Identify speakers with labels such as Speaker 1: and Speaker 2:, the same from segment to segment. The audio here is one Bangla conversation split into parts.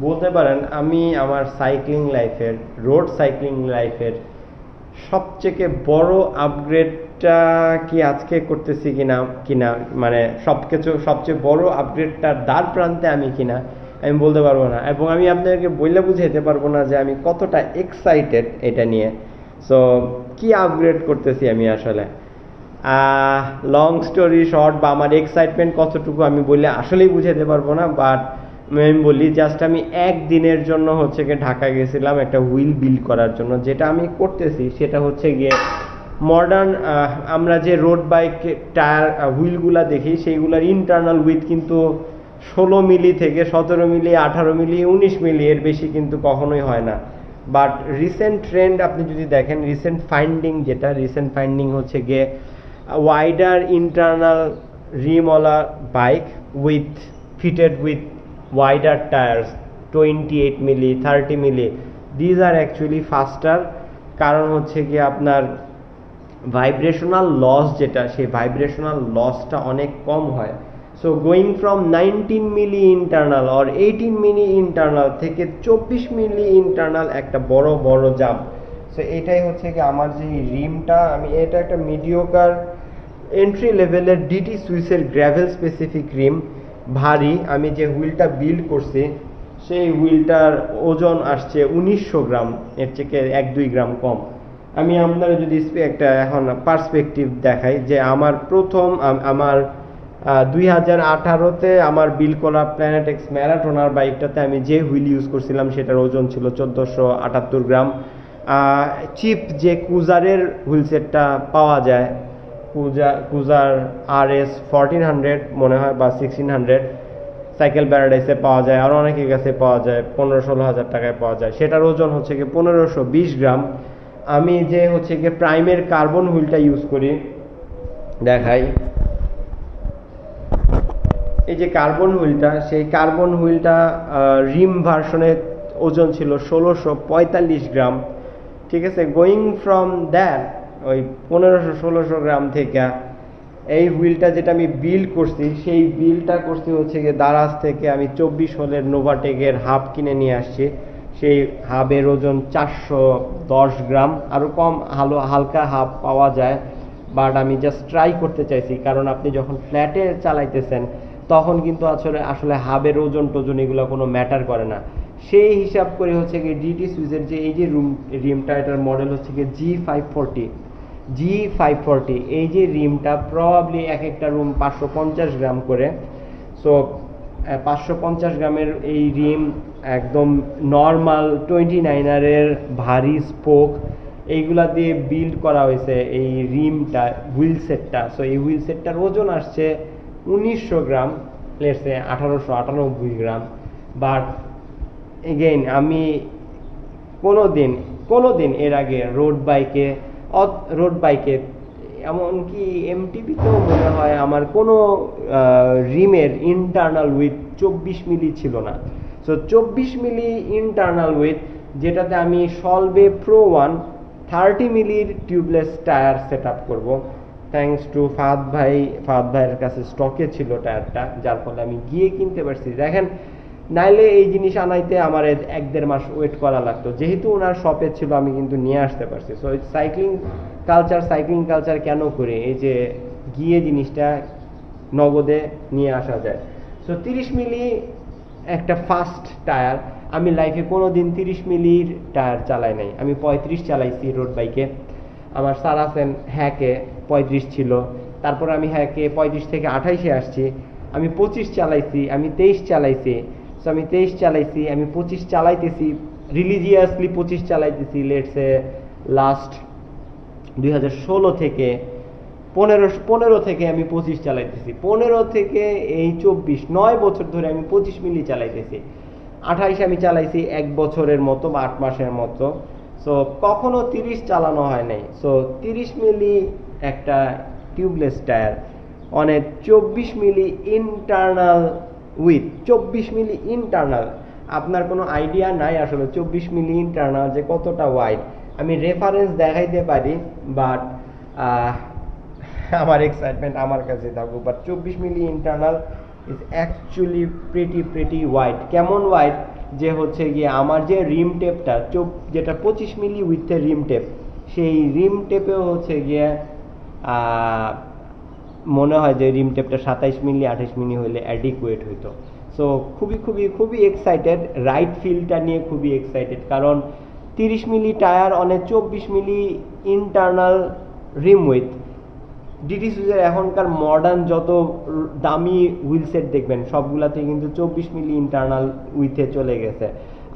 Speaker 1: বলতে পারেন আমি আমার সাইক্লিং লাইফের রোড সাইক্লিং লাইফের সবথেকে বড় আপগ্রেডটা কি আজকে করতেছি কিনা কিনা মানে সব কিছু সবচেয়ে বড় আপগ্রেডটার দ্বার প্রান্তে আমি কিনা, আমি বলতে পারব না। এবং আমি আপনাদেরকে বললে বুঝাইতে পারব না যে আমি কতটা এক্সাইটেড এটা নিয়ে। সো কি আপগ্রেড করতেছি আমি আসলে? লং স্টোরি শর্ট বা আমার এক্সাইটমেন্ট কতটুকু আমি বললে আসলেই বুঝাতে পারব না বাট আমি বলি জাস্ট আমি একদিনের জন্য হচ্ছে গিয়ে ঢাকা গেছিলাম একটা হুইল বিল্ড করার জন্য। যেটা আমি করতেছি, সেটা হচ্ছে গিয়ে মডার্ন আমরা যে রোড বাইক টায়ার হুইলগুলা দেখি, সেইগুলার ইন্টারনাল উইথ কিন্তু ষোলো মিলি থেকে সতেরো মিলি, আঠারো মিলি, উনিশ মিলি এর বেশি কিন্তু কখনোই হয় না। বাট রিসেন্ট ট্রেন্ড আপনি যদি দেখেন রিসেন্ট ফাইন্ডিং যেটা রিসেন্ট ফাইন্ডিং হচ্ছে গিয়ে wider internal রিমওয়ালা bike with fitted with wider tires 28 milli 30 milli these are actually faster কারণ হচ্ছে কি আপনার ভাইব্রেশনাল লস যেটা, সেই ভাইব্রেশনাল লসটা অনেক কম হয়। So going from nineteen milli internal or eighteen milli internal থেকে চব্বিশ মিলি ইন্টারনাল একটা বড় বড় জাম্প সো এটাই হচ্ছে কি আমার যে রিমটা, আমি এটা একটা মিডিওকার এন্ট্রি লেভেলের ডিটি সুইসের গ্র্যাভেল স্পেসিফিক রিম ভারী, আমি যে হুইলটা বিল্ড করছি, সেই হুইলটার ওজন আসছে উনিশশো গ্রাম, এর থেকে এক দুই গ্রাম কম। আমি আপনারা যদি একটা এখন পার্সপেক্টিভ দেখাই যে আমার প্রথম আমার দুই হাজার আঠারোতে আমার বিল করা প্ল্যানেট এক্স ম্যারাথনার বাইকটাতে আমি যে হুইল ইউজ করছিলাম, সেটার ওজন ছিল চোদ্দোশো আটাত্তর গ্রাম। চিপ যে কুজারের হুইল সেটটা পাওয়া যায় কুজা, কুজার আর এস হান্ড্রেড মনে হয়, বা সিক্সটিন হান্ড্রেড সাইকেল প্যারাডাইসে পাওয়া যায়, আর অনেকের কাছে পাওয়া যায়, পনেরো ষোলো হাজার টাকায় পাওয়া যায়। সেটার ওজন হচ্ছে কি পনেরোশো বিশ গ্রাম। আমি যে হচ্ছে কি প্রাইমের কার্বন হুইলটা ইউজ করি, দেখাই। এই যে কার্বন হুইলটা সেই কার্বন হুইলটা রিম ভার্সনের ওজন ছিল ষোলোশো পঁয়তাল্লিশ গ্রাম। ঠিক আছে? গোয়িং ফ্রম দ্যাট ওই পনেরোশো, ষোলোশো গ্রাম থেকে। এই হুইলটা যেটা আমি বিল করছি, সেই বিলটা করছি হচ্ছে গিয়ে দারাজ থেকে আমি চব্বিশ হোলের নোভাটেকের হাফ কিনে নিয়ে আসছি। সেই হাবের ওজন চারশো দশ গ্রাম। আরও কম হালো, হালকা হাফ পাওয়া যায়। বাট আমি জাস্ট ট্রাই করতে চাইছি, কারণ আপনি যখন ফ্ল্যাটে চালাইতেছেন, তখন কিন্তু আসলে আসলে হাবের ওজন টোজন এগুলো কোনো ম্যাটার করে না। সেই হিসাব করে হচ্ছে গিয়ে ডিটি সুইজের যে, এই যে রুম রিমটা এটার মডেল হচ্ছে গিয়ে G five forty G five forty এই যে রিমটা প্রবাবলি এক একটা রুম পাঁচশো পঞ্চাশ গ্রাম করে। সো পাঁচশো পঞ্চাশ গ্রামের এই রিম একদম নর্মাল টোয়েন্টি নাইনারের ভারী স্পোক এইগুলা দিয়ে বিল্ড করা হয়েছে এই রিমটা হুইল সেটটা সো এই হুইল সেটটার ওজন আসছে উনিশশো গ্রাম লেটসে আঠারোশো আটানব্বই গ্রাম। বাট এগেইন আমি কোনো দিন কোনো দিন এর আগে রোড বাইকে রোড বাইকে, এমনকি এমটিপিতেও মনে হয় আমার কোনো রিমের ইন্টারনাল উইথ চব্বিশ মিলি ছিল না। সো চব্বিশ মিলি ইন্টারনাল উইথ যেটাতে আমি সলবে প্রো ওয়ান থার্টি মিলির টিউবলেস টায়ার সেট আপ করব। থ্যাংকস টু ফাহাদ ভাই, ফাহাদ ভাইয়ের কাছে স্টকে ছিল টায়ারটা যার ফলে আমি গিয়ে কিনতে পারছি। দেখেন নাইলে এই জিনিস আনাইতে আমার এক দেড় মাস ওয়েট করা লাগতো। যেহেতু ওনার শপে ছিল, আমি কিন্তু নিয়ে আসতে পারছি। So cycling culture cycling culture কেন করে? এই যে গিয়ে জিনিসটা নগদে নিয়ে আসা যায়। সো তিরিশ মিলি একটা ফাস্ট টায়ার আমি লাইফে কোনো দিন তিরিশ মিলির টায়ার চালাই নাই। আমি পঁয়ত্রিশ চালাইছি রোড বাইকে আমার সারাসেন হ্যাকে পঁয়ত্রিশ ছিল। তারপর আমি হ্যাকে পঁয়ত্রিশ থেকে আঠাইশে আসছি। আমি পঁচিশ চালাইছি, আমি তেইশ চালাইছি। সো আমি তেইশ চালাইছি, আমি পঁচিশ চালাইতেছি রিলিজিয়াসলি পঁচিশ চালাইতেছি লেটসে লাস্ট দুই হাজার ষোলো থেকে পনেরো পনেরো থেকে আমি পঁচিশ চালাইতেছি। পনেরো থেকে এই চব্বিশ, নয় বছর ধরে আমি পঁচিশ মিলি চালাইতেছি। আঠাইশ আমি চালাইছি এক বছরের মতো বা আট মাসের মতো। সো কখনো তিরিশ চালানো হয় নাই। সো তিরিশ মিলি একটা টিউবলেস টায়ার অনেক চব্বিশ মিলি ইন্টারনাল উইথ চব্বিশ মিলি ইন্টারনাল আপনার কোনো আইডিয়া নাই আসলে, চব্বিশ মিলি ইন্টারনাল যে কতটা ওয়াইড আমি রেফারেন্স দেখাইতে পারি বাট আমার এক্সাইটমেন্ট আমার কাছে থাকুক। বাট চব্বিশ milli internal is actually pretty pretty wide কেমন ওয়াইড যে হচ্ছে গিয়ে আমার যে রিম টেপটা চোপ যেটা পঁচিশ মিলি উইথের রিম টেপ সেই রিম টেপেও হচ্ছে গিয়ে মনে হয় যে রিম টেপটা সাতাইশ মিলি, আঠাইশ মিলি হলে অ্যাডিকুয়েট হইতো। সো খুবই খুবই খুবই এক্সাইটেড রাইট ফিল্ডটা নিয়ে খুবই এক্সাইটেড কারণ তিরিশ মিলি টায়ার অনেক চব্বিশ milli internal rim width DT সুজের এখনকার মডার্ন যত দামি হুইল সেট দেখবেন সবগুলাতে কিন্তু চব্বিশ মিলি ইন্টারনাল উইথে চলে গেছে।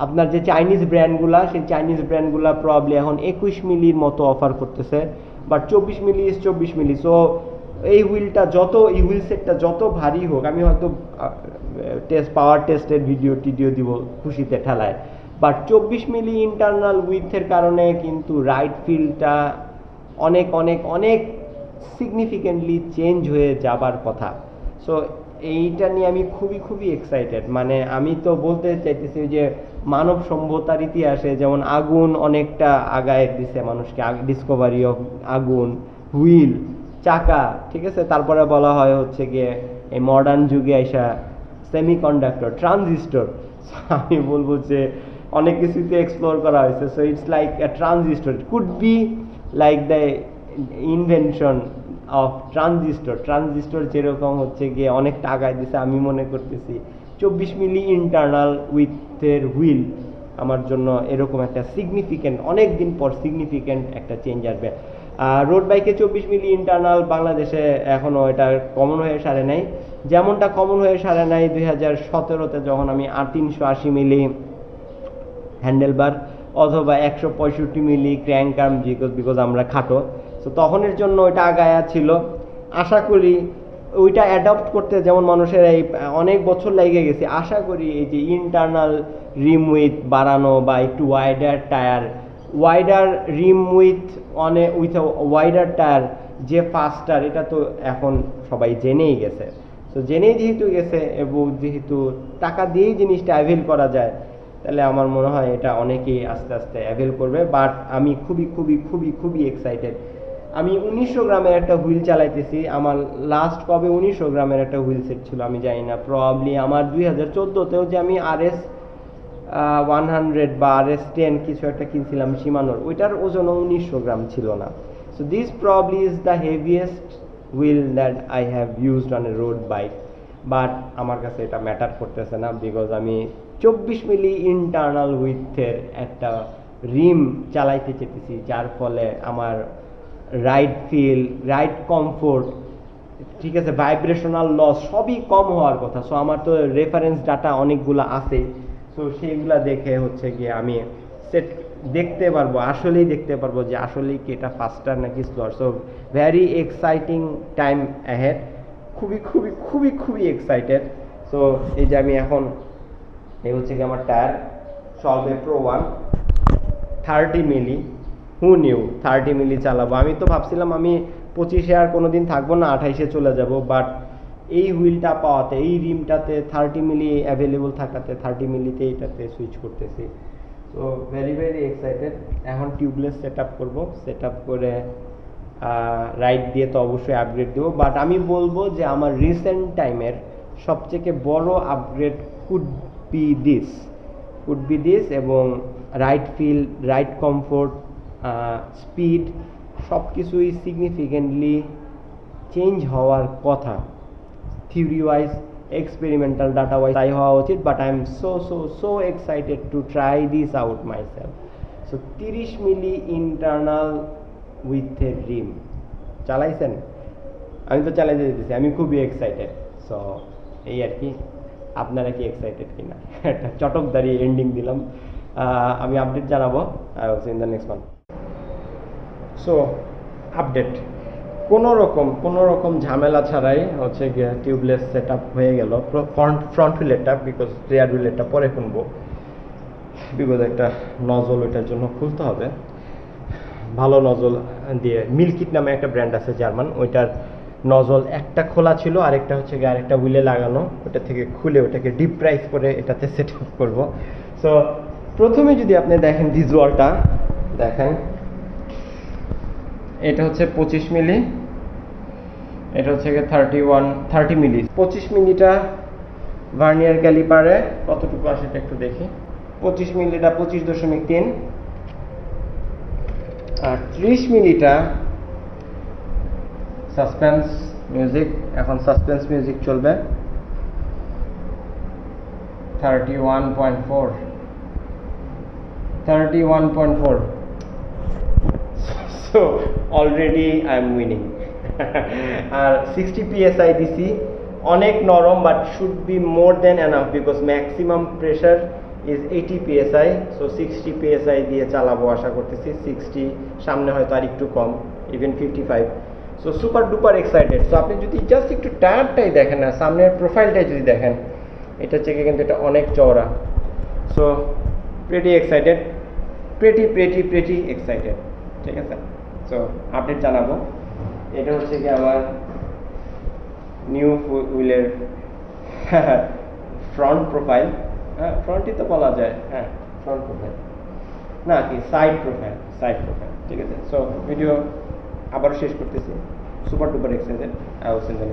Speaker 1: আপনার যে চাইনিজ ব্র্যান্ডগুলা সেই চাইনিজ ব্র্যান্ডগুলা প্রবলি এখন একুশ মিলির মতো অফার করতেছে বাট চব্বিশ মিলি ইস চব্বিশ মিলি। সো এই হুইলটা যত, এই হুইল সেটটা যত ভারী হোক, আমি হয়তো টেস্ট পাওয়ার টেস্টের ভিডিও টিডিও দিব খুশিতে ঠেলায়। বাট চব্বিশ মিলি ইন্টারনাল উইথের কারণে কিন্তু রাইট ফিল্ডটা অনেক অনেক অনেক সিগনিফিকেন্টলি চেঞ্জ হয়ে যাবার কথা। সো এইটা নিয়ে আমি খুবই খুবই এক্সাইটেড মানে আমি তো বলতে চাইতেছি যে মানব সভ্যতার ইতিহাসে যেমন আগুন অনেকটা আগায় দিছে মানুষকে ডিসকভারি অফ আগুন হুইল চাকা, ঠিক আছে? তারপরে বলা হয় হচ্ছে গিয়ে এই মডার্ন যুগে আইসা সেমিকন্ডাক্টর ট্রানজিস্টর আমি বলব যে অনেক কিছুতে এক্সপ্লোর করা হয়েছে। So it's like a transistor could be like the invention of transistor transistor যেরকম হচ্ছে গিয়ে অনেক টাকায় দিছে, আমি মনে করতেছি চব্বিশ মিলি ইন্টারনাল উইথের হুইল আমার জন্য এরকম একটা সিগনিফিক্যান্ট অনেক দিন পর সিগনিফিক্যান্ট একটা চেঞ্জ আসবে। রোড বাইকে চব্বিশ মিলি ইন্টারনাল বাংলাদেশে এখনও এটা কমন হয়ে সারে নাই। যেমনটা কমন হয়ে সারে নাই দুই হাজার সতেরোতে যখন আমি আর তিনশো আশি মিলি হ্যান্ডেলবার অথবা একশো পঁয়ষট্টি মিলি ক্র্যাঙ্ক আর্ম বিকজ আমরা খাটো। তো তখনের জন্য ওইটা আগায়া ছিল। আশা করি ওইটা অ্যাডপ্ট করতে যেমন মানুষের এই অনেক বছর লেগে গেছে, আশা করি এই যে ইন্টারনাল রিম উইথ বাড়ানো বা একটু wider tyre wider rim with অনে উইথ ওয়াইডার টায়ার যে ফাস্টার এটা তো এখন সবাই জেনেই গেছে। তো জেনেই যেহেতু গেছে, এবং যেহেতু টাকা দিয়েই জিনিসটা অ্যাভেল করা যায়, তাহলে আমার মনে হয় এটা অনেকেই আস্তে আস্তে অ্যাভেল করবে। বাট আমি খুবই খুবই খুবই খুবই এক্সাইটেড আমি উনিশশো গ্রামের একটা হুইল চালাইতেছি। আমার লাস্ট কবে উনিশশো গ্রামের একটা হুইল সেট ছিল আমি জানি না। প্রবাবলি আমার দুই হাজার চোদ্দোতেও যে আমি আর এস ওয়ান হান্ড্রেড বা আর এস টেন কিছু একটা কিনছিলাম সীমানোর, ওইটার ওজনও উনিশশো গ্রাম ছিল না। So this probably is the heaviest wheel that I have used on a road bike but আমার কাছে এটা ম্যাটার করতেছে না বিকজ আমি চব্বিশ মিলি ইন্টারনাল উইথের একটা রিম চালাইতে চেতেছি যার ফলে আমার রাইড ফিল রাইড কমফোর্ট ঠিক আছে ভাইব্রেশনাল লস সবই কম হওয়ার কথা। সো আমার তো রেফারেন্স ডাটা অনেকগুলো আছে। সো সেইগুলা দেখে হচ্ছে গিয়ে আমি সেট দেখতে পারব, আসলেই দেখতে পারব যে আসলেই কি এটা ফাস্টার নাকি slower so very exciting time ahead খুবই খুবই খুবই খুবই এক্সাইটেড সো এই যে আমি এখন, এই হচ্ছে কি আমার tyre সলভে pro one thirty milli who new thirty milli চালাবো। আমি তো ভাবছিলাম আমি পঁচিশে আর কোনো দিন থাকব না, আঠাইশে চলে যাব বাট এই হুইলটা পাওয়াতে, এই রিমটাতে থার্টি মিলি অ্যাভেলেবল থাকাতে থার্টি মিলিতে এটাতে সুইচ করতেছি। তো ভেরি ভেরি এক্সাইটেড এখন টিউবলেস সেট আপ করব। সেট আপ করে রাইড দিয়ে তো অবশ্যই আপগ্রেড দেবো। বাট আমি বলব যে আমার রিসেন্ট টাইমের সবথেকে বড় upgrade could be this could be this এবং right feel right comfort speed সব কিছুই সিগনিফিকেন্টলি চেঞ্জ হওয়ার কথা। Theory wise experimental data wise তাই হওয়া উচিত but I am so so so excited to try this out myself so তিরিশ milli internal with a rim চালাইছেন? আমি তো চালাইতে যেতেছি আমি খুবই এক্সাইটেড সো এই আর কি, আপনারা কি এক্সাইটেড কিনা? একটা চটকদারি এন্ডিং দিলাম। আমি আপডেট জানাব in the next one so update কোনো রকম কোনো রকম ঝামেলা ছাড়াই হচ্ছে গিয়ে টিউবলেস সেট হয়ে গেল। ফ্রন্ট ফ্রন্ট হুইলেরটা বিকজ রেয়ার হুইলেরটা পরে কিনবো বিকজ একটা নজল ওইটার জন্য খুলতে হবে। ভালো নজল দিয়ে মিল্কিট নামে একটা ব্র্যান্ড আছে জার্মান ওইটার নজল একটা খোলা ছিল, আরেকটা হচ্ছে গিয়ে আরেকটা হুইলে লাগানো। ওটা থেকে খুলে ওটাকে ডিপ প্রাইস করে এটাতে সেট আপ করব। সো প্রথমে যদি আপনি দেখেন ভিজুয়ালটা দেখেন। এটা হচ্ছে পঁচিশ মিলি। এটা হচ্ছে থার্টি ওয়ান থার্টি মিলি। পঁচিশ মিলিটা ভার্নিয়ার ক্যালিপারে কতটুকু আসে এটা একটু দেখি। পঁচিশ মিলিটা পঁচিশ দশমিক তিন। আর ত্রিশ মিলিটা সাসপেন্স মিউজিক এখন সাসপেন্স মিউজিক চলবে। Thirty one point four thirty one point four so already I am winning R sixty PSI দিছি অনেক নরম but should be more than enough because maximum pressure is eighty PSI so sixty PSI দিয়ে চালাবো, আশা করতেছি সিক্সটি সামনে হয়তো আর একটু কম even fifty five so super duper excited so আপনি যদি জাস্ট একটু টায়ারটাই দেখেন না, সামনের প্রোফাইলটাই যদি দেখেন, এটা থেকে কিন্তু এটা অনেক চওড়া। So pretty excited pretty pretty pretty excited ঠিক আছে? সো আপডেট জানাব। এটা হচ্ছে কি আমার নিউ হুইলের ফ্রন্ট প্রোফাইল হ্যাঁ ফ্রন্টই তো বলা যায়। হ্যাঁ ফ্রন্ট প্রোফাইল না, কি সাইড প্রোফাইল সাইড প্রোফাইল ঠিক আছে? সো ভিডিও আবারও শেষ করতেছি। Super duper excited I in the